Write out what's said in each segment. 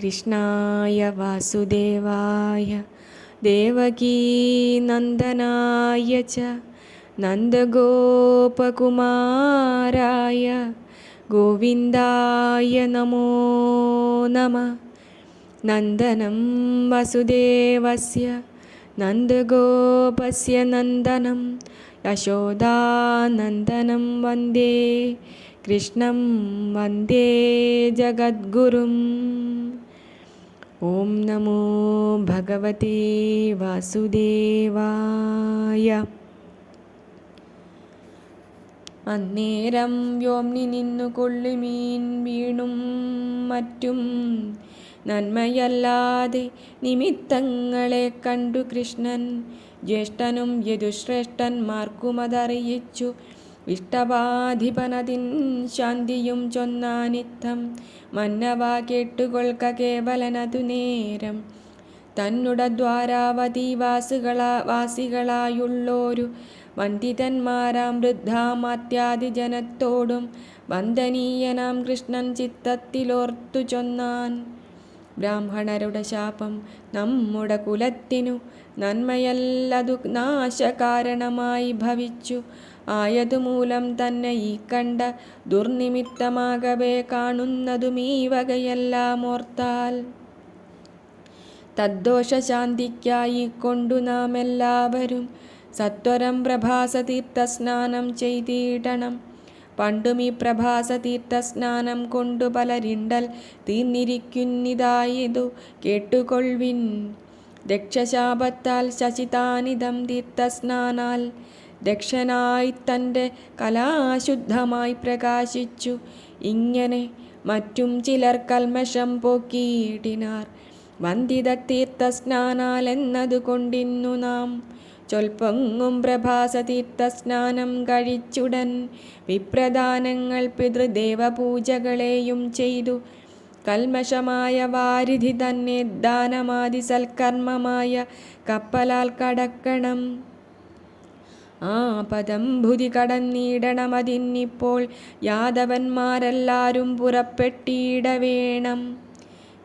कृष्णाय वासुदेवाय देवकीनन्दनाय च नन्दगोपकुमाराय गोविन्दाय नमो नमः। नन्दनं वसुदेवस्य नन्दगोपस्य नन्दनं यशोदानन्दनं वन्दे कृष्णं वन्दे जगद्गुरुम्। ഓം നമോ ഭഗവതേ വാസുദേവായ. അന്നേരം വ്യോംനി നിന്നു കൊള്ളുമീൻ വീണും മറ്റും. നന്മയല്ലാതെ നിമിത്തങ്ങളെ കണ്ടു കൃഷ്ണൻ. ജ്യേഷ്ഠനും യദുശ്രേഷ്ഠന്മാർക്കുമതറിയിച്ചു ഇഷ്ടവാധിപനതിൻ ശാന്തിയും ചൊന്നാനിത്തം. മന്നവ കേട്ടുകൊൾക്ക കേവലനതു നേരം. തന്നുട ദ്വാരാവതി വാസുകളാ വാസികളായുള്ളോരു വന്ദിതന്മാരാം വൃദ്ധാമാത്യാദിജനത്തോടും വന്ദനീയനാം കൃഷ്ണൻ ചിത്തത്തിലോർത്തു ചൊന്നാൻ. ബ്രാഹ്മണരുടെ ശാപം നമ്മുടെ കുലത്തിനു നന്മയല്ലതു നാശകാരണമായി ഭവിച്ചു. ആയതുമൂലം തന്നെ ഈ കണ്ട ദുർനിമിത്തമാകവേ കാണുന്നതും ഈ വകയെല്ലാം ഓർത്താൽ തദ്ദോഷശാന്തിക്കായി കൊണ്ടു നാം എല്ലാവരും സത്വരം പ്രഭാസതീർത്ഥസ്നാനം ചെയ്തിടണം. പണ്ടും ഈ പ്രഭാസതീർത്ഥസ്നാനം കൊണ്ടു പലരിണ്ടൽ തീർന്നിരിക്കുന്നിതായതു കേട്ടുകൊൾവിൻ ദക്ഷശാപത്താൽ ശശിതാനിതം തീർത്ഥസ്നാനാൽ ദക്ഷനായി തന്റെ കലാശുദ്ധമായി പ്രകാശിച്ചു. ഇങ്ങനെ മറ്റും ചിലർ കൽമഷം പോക്കിയിടിനാർ. വന്ദിത തീർത്ഥസ്നാനാൽ എന്നതുകൊണ്ടിന്നു നാം. ചൊൽപ്പൊങ്ങും പ്രഭാസതീർത്ഥസ്നാനം കഴിച്ചുടൻ വിപ്രദാനങ്ങൾ പിതൃദേവപൂജകളെയും ചെയ്തു. കൽമഷമായ വാരിധി തന്നെ ദാനമാതി സൽക്കർമ്മമായ കപ്പലാൽ കടക്കണം. ആ പദം ഭുതി കടന്നിടണമതിന്നിപ്പോൾ യാദവന്മാരെല്ലാരും പുറപ്പെട്ടിട വേണം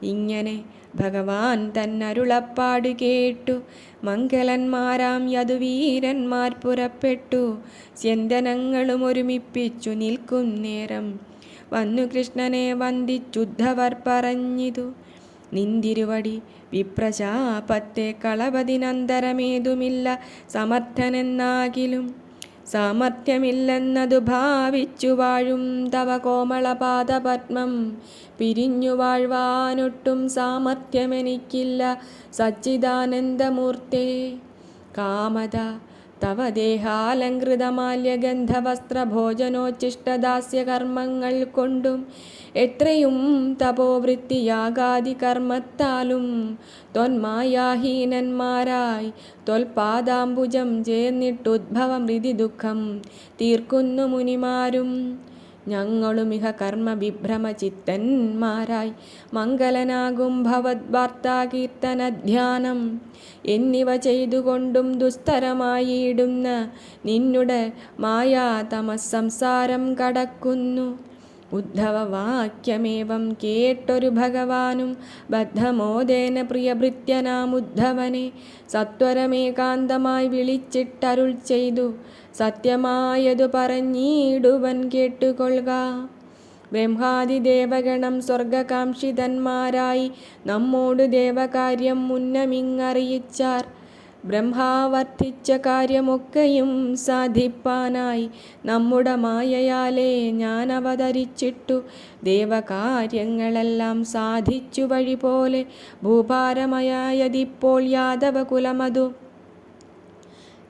ഇങ്ങനെ ഭഗവാൻ തന്നരുളപ്പാട് കേട്ടു. മംഗലന്മാരാം യദുവീരന്മാർ പുറപ്പെട്ടു. സ്യന്തനങ്ങളും ഒരുമിപ്പിച്ചു നിൽക്കും നേരം. വന്നു കൃഷ്ണനെ വന്ദിച്ചുദ്ധവർ പറഞ്ഞിതു. നിന്തിരുവടി വിപ്രശാപത്തെ കളവതിനന്തരമേതുമില്ല സമർത്ഥനെന്നാകിലും സാമർഥ്യമില്ലെന്നതു ഭാവിച്ചു വാഴും തവ കോമളപാദപത്മം പിരിഞ്ഞു വാഴ്വാനൊട്ടും സാമർഥ്യമെനിക്കില്ല സച്ചിദാനന്ദമൂർത്തേ കാമത തവ ദേഹാലങ്കൃതമാല്യഗന്ധവസ്ത്രഭോജനോച്ചിഷ്ടദാസ്യകർമ്മങ്ങൾ കൊണ്ടും എത്രയും തപോവൃത്തിയാകാതി കർമ്മത്താലും ത്വന്മായാഹീനന്മാരായി തൊൽപാദാംബുജം ചേർന്നിട്ടുദ്ഭവം ഹൃതി ദുഃഖം തീർക്കുന്നു മുനിമാരും. ഞങ്ങളുമിഹ കർമ്മവിഭ്രമചിത്തന്മാരായി. മംഗലനാകും ഭവദ്വാർത്താകീർത്തനധ്യാനം. എന്നിവ ചെയ്തുകൊണ്ടും ദുസ്തരമായിടുന്ന നിന്നുടെ മായാതമസംസാരം കടക്കുന്നു. ഉദ്ധവവാക്യമേവം കേട്ടൊരു ഭഗവാനും ബദ്ധമോദേന പ്രിയഭൃത്യനാമുദ്ധവനെ സത്വരമേകാന്തമായി വിളിച്ചിട്ടരുൾ ചെയ്തു സത്യമായതു പറഞ്ഞിടുവൻ കേട്ടുകൊള്ളുക. ബ്രഹ്മാദി ദേവഗണം സ്വർഗകാംക്ഷിതന്മാരായി നമ്മോട് ദേവകാര്യം മുന്നമിങ്ങറിയിച്ചാർ. ബ്രഹ്മാവർത്തിച്ച കാര്യമൊക്കെയും സാധിപ്പാനായി നമ്മുടെ മായയാലേ ഞാൻ അവതരിച്ചിട്ടു ദേവകാര്യങ്ങളെല്ലാം സാധിച്ചു വഴി പോലെ ഭൂഭാരമയായതിപ്പോൾ യാദവകുലമതു.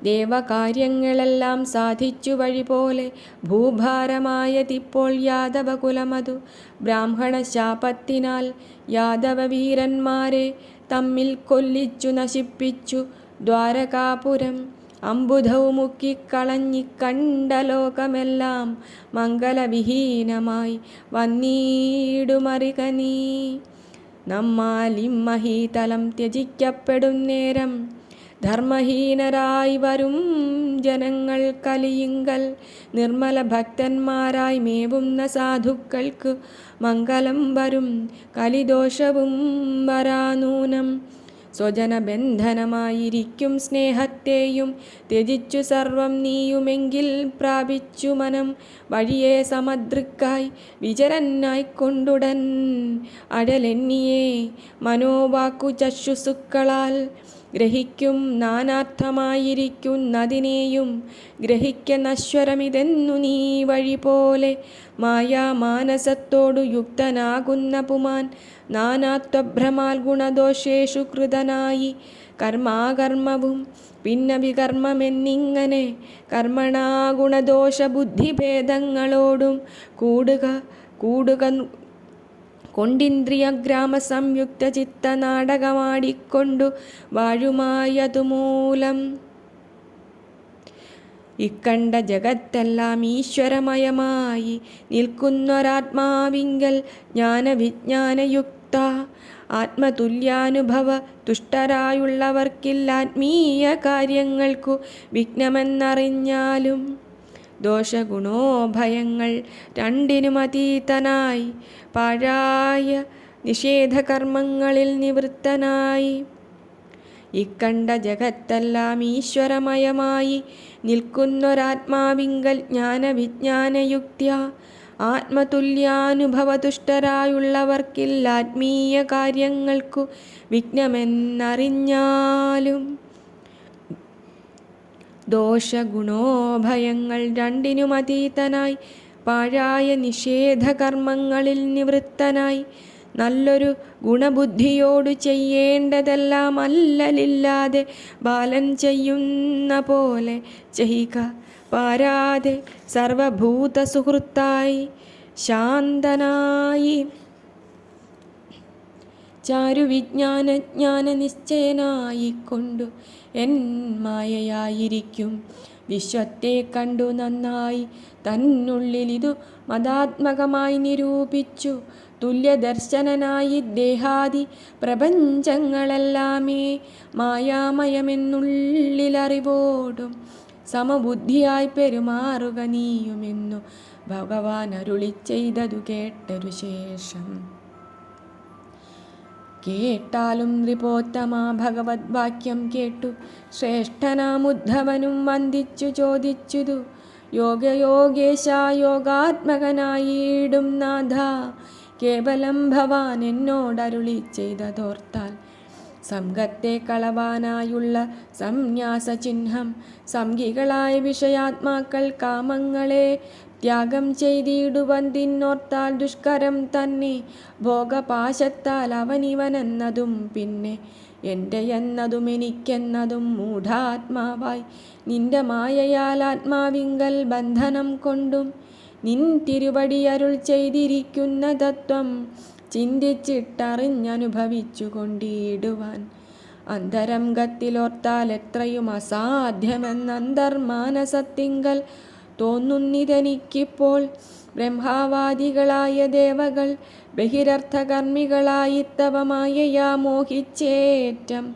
ദേവകാര്യങ്ങളെല്ലാം സാധിച്ചു വഴി പോലെ ഭൂഭാരമായതിപ്പോൾ യാദവകുലമതു. ബ്രാഹ്മണ ശാപത്തിനാൽ യാദവ വീരന്മാരെ തമ്മിൽ കൊല്ലിച്ചു നശിപ്പിച്ചു. ദ്വാരകാപുരം അമ്പുധവും മുക്കിക്കളഞ്ഞി കണ്ട ലോകമെല്ലാം മംഗലവിഹീനമായി വന്നീടുമറിക നീ. നമ്മാലിമ്മഹീതലം ത്യജിക്കപ്പെടും നേരം ധർമ്മഹീനരായി വരും ജനങ്ങൾ കലിയുങ്കൽ നിർമ്മല ഭക്തന്മാരായി മേവുന്ന സാധുക്കൾക്ക് മംഗലം വരും കലിദോഷവും വരാനൂനം സ്വജനബന്ധനമായിരിക്കും സ്നേഹത്തെയും. ത്യജിച്ചു സർവം നീയുമെങ്കിൽ പ്രാപിച്ചു മനം. വഴിയെ സമദൃക്കായി വിചരനായി കൊണ്ടുടൻ അഴലെന്നിയെ മനോവാക്കു ചക്ഷുസുക്കളാൽ ഗ്രഹിക്കും നാനാർത്ഥമായിരിക്കുന്നതിനെയും ഗ്രഹിക്ക നശ്വരമിതെന്നു നീ വഴി പോലെ മായാമാനസത്തോടു യുക്തനാകുന്ന പുമാൻ. നാനാത്വഭ്രമാൽ ഗുണദോഷേഷു കൃതനായി. കർമാകർമ്മവും ഭിന്നവികർമ്മമെന്നിങ്ങനെ കർമ്മണാ ഗുണദോഷ ബുദ്ധിഭേദങ്ങളോടും കൂടുക കൂടുക കൊണ്ടിന്ദ്രിയ ഗ്രാമ സംയുക്ത ചിത്ത നാടകമാടിക്കൊണ്ടു വാഴുമായതുമൂലം. ഇക്കണ്ട ജഗത്തെല്ലാം ഈശ്വരമയമായി നിൽക്കുന്നൊരാത്മാവിങ്കൽ ജ്ഞാനവിജ്ഞാനയുക്ത. ആത്മതുല്യാനുഭവ തുഷ്ടരായുള്ളവർക്കില്ല ആത്മീയ കാര്യങ്ങൾക്കു വിഘ്നമെന്നറിഞ്ഞാലും ദോഷഗുണോഭയങ്ങൾ രണ്ടിനും അതീതനായി. പാഴായ നിഷേധകർമ്മങ്ങളിൽ നിവൃത്തനായി. ഇക്കണ്ട ജഗത്തെല്ലാം ഈശ്വരമയമായി നിൽക്കുന്നൊരാത്മാവിങ്കൽ ജ്ഞാനവിജ്ഞാനയുക്തിയ. ആത്മതുല്യാനുഭവതുഷ്ടരായുള്ളവർക്കില്ലാത്മീയ കാര്യങ്ങൾക്കു വിഘ്നമെന്നറിഞ്ഞാലും ദോഷഗുണോഭയങ്ങൾ രണ്ടിനും അതീതനായി. പാഴായ നിഷേധകർമ്മങ്ങളിൽ നിവൃത്തനായി. നല്ലൊരു ഗുണബുദ്ധിയോടു ചെയ്യേണ്ടതെല്ലാം അല്ലലില്ലാതെ ബാലൻ ചെയ്യുന്ന പോലെ ചെയ്യുക പാരാതെ സർവഭൂത സുഹൃത്തായി ശാന്തനായി ചാരുവിജ്ഞാനജ്ഞാന നിശ്ചയനായിക്കൊണ്ടു എൻ മായയായിരിക്കും. വിശ്വത്തെ കണ്ടു നന്നായി. തന്നുള്ളിൽ ഇതു മതാത്മകമായി നിരൂപിച്ചു. തുല്യദർശനനായി ദേഹാദി പ്രപഞ്ചങ്ങളെല്ലാമേ മായാമയമെന്നുള്ളിലറിവോടും. സമബുദ്ധിയായി പെരുമാറുക നീയുമെന്നു ഭഗവാൻ അരുളി ചെയ്തതു കേട്ടൊരു ശേഷം. കേട്ടാലും നൃപോത്തമാ ഭഗവത് വാക്യം കേട്ടു. ശ്രേഷ്ഠനാമുദ്ധവനും വന്ദിച്ചു ചോദിച്ചുതു. യോഗയോഗേശ യോഗാത്മകനായിടും നാഥ. കേവലം ഭവാൻ എന്നോടരുളി ചെയ്തതോർത്താൽ സംഘത്തെ കളവാനായുള്ള സംന്യാസ ചിഹ്നം സംഘികളായ വിഷയാത്മാക്കൾ കാമങ്ങളെ ത്യാഗം ചെയ്തിടുവന്തിന്നോർത്താൽ ദുഷ്കരം തന്നെ. ഭോഗപാശത്താൽ അവനിവനെന്നതും പിന്നെ എന്റെ എന്നതും എനിക്കെന്നതും മൂഢാത്മാവായി. നിന്റെ മായയാൽ ആത്മാവിങ്കൽ ബന്ധനം കൊണ്ടും നിൻ തിരുവടി അരുൾ ചെയ്തിരിക്കുന്ന തത്വം ചിന്തിച്ചിട്ടറിഞ്ഞനുഭവിച്ചു കൊണ്ടിടുവാൻ അന്തരംഗത്തിലോർത്താൽ എത്രയും എത്രയും അസാധ്യമെന്നന്തർമാനസത്തിങ്കൽ തോന്നുന്നിതെനിക്കിപ്പോൾ ബ്രഹ്മാവാദികളായ ദേവകൾ ബഹിരർത്ഥകർമ്മികളായിത്തവമായയാ മോഹിച്ചേറ്റം.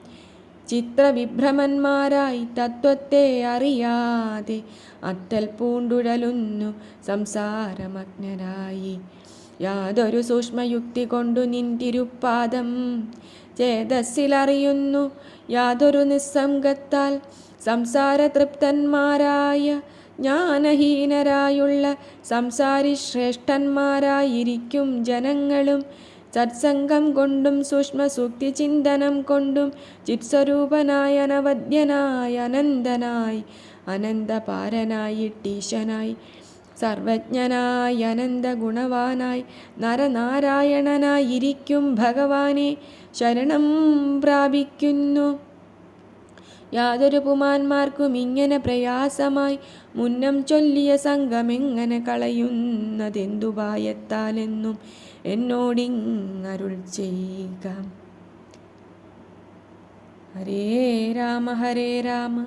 ചിത്രവിഭ്രമന്മാരായി തത്വത്തെ അറിയാതെ അത്തൽ പൂണ്ടുഴലുന്നു സംസാരമഗ്നരായി. യാതൊരു സൂക്ഷ്മയുക്തി കൊണ്ടു നിന്തിരുപ്പാദം ചേതസ്സിലറിയുന്നു യാതൊരു നിസ്സംഗത്താൽ സംസാരതൃപ്തന്മാരായ ജ്ഞാനഹീനരായുള്ള സംസാരി ശ്രേഷ്ഠന്മാരായിരിക്കും ജനങ്ങളും. സത്സംഗം കൊണ്ടും സൂക്ഷ്മസൂക്തി ചിന്തനം കൊണ്ടും ചിത്സ്വരൂപനായ അനവദ്യനായ അനന്തനായി അനന്തപാരനായിട്ടീശനായി സർവജ്ഞനായി അനന്ത ഗുണവാനായി നരനാരായണനായിരിക്കും ഭഗവാനെ. ശരണം പ്രാപിക്കുന്നു. യാതൊരു പുമാന്മാർക്കും ഇങ്ങനെ പ്രയാസമായി മുന്നം ചൊല്ലിയ സംഘമെങ്ങനെ കളയുന്നതെന്തുപായത്താലെന്നും എന്നോടിങ്ങരുൾ ചെയ്യുക. ഹരേ രാമ ഹരേ രാമ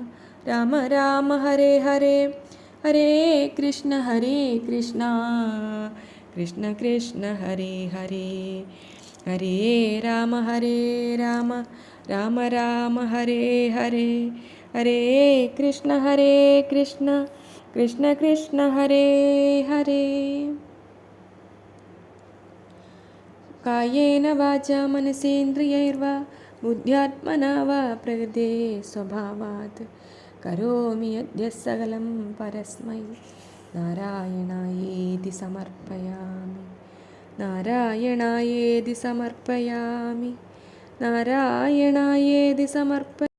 രാമ രാമ ഹരേ ഹരേ ഹരേ കൃഷ്ണ ഹരേ കൃഷ്ണ കൃഷ്ണ കൃഷ്ണ ഹരേ ഹരേ ഹരേ രാമ ഹരേ രാമ राम राम हरे हरे। हरे कृष्ण हरे कृष्ण। कृष्ण कृष्ण हरे हरे। कायेन वाचा मनसेन्द्रियैर्वा बुद्ध्यात्मना वा प्रकृते स्वभावात्। करोमि यद्य सकलं परस्मै। नारायणायेति समर्पयामि। नारायणायेति समर्पयामि। നാരായണായേതി സമർപ്പ